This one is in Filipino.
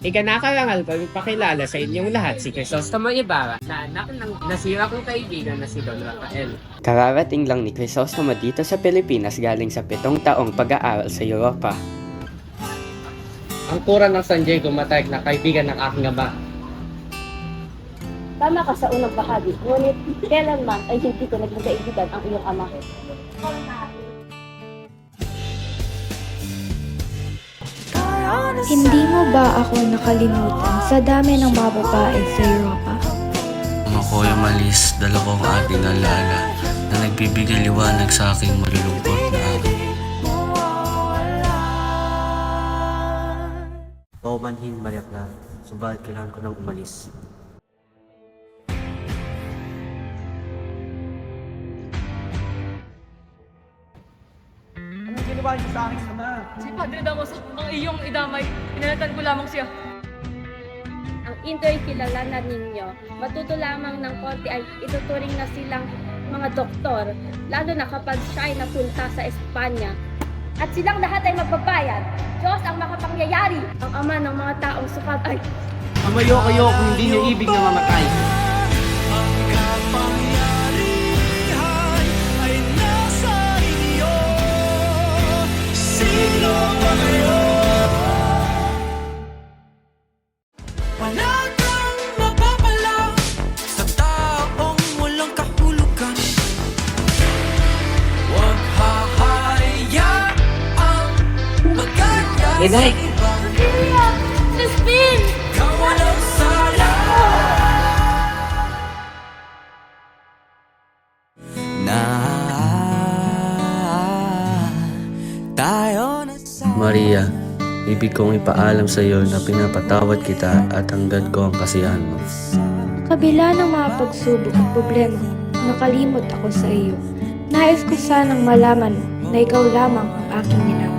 Ikanakarangal ko ipakilala sa inyong lahat si Crisostomo Ibarra na anak ng nasira kong kaibigan na si Don Rafael. Kararating lang ni Crisostomo dito sa Pilipinas galing sa pitong taong pag-aaral sa Europa. Ang kura ng San Diego Matayag na kaibigan ng aking ama. Tama ka sa unang bahagi, ngunit kailanman ay hindi ko naging kaibigan ang iyong ama. Hindi mo ba ako nakalimutan sa dami ng mga babae sa Europa? Ang ako'y umalis, dala ko ang ating alaala na nagbibigay liwanag sa aking malulungkot na araw. Paumanhin Maria Clara, subalit kailangan ko nang umalis. Si Padre Damos, ang iyong idamay, inalatan ko lamang siya. Ang Indo'y kilalanan ninyo. Matuto lamang ng konti ay ituturing na silang mga doktor, lalo na kapag siya ay napunta sa Espanya. At silang lahat ay magbabayad. Diyos ang makapangyayari. Ang ama ng mga taong sukat ay Amayo kayo kung hindi niyo ibig na mamatay. Inay! Crispin! Na tayo na sa Maria, ibig kong ipaalam sa iyo na pinapatawad kita at hanggan ko ang kasiyahan mo. Kabila ng mga pagsubok at problema, nakalimot ako sa iyo. Nais ko sanang malaman na ikaw lamang ang aking minabuhi.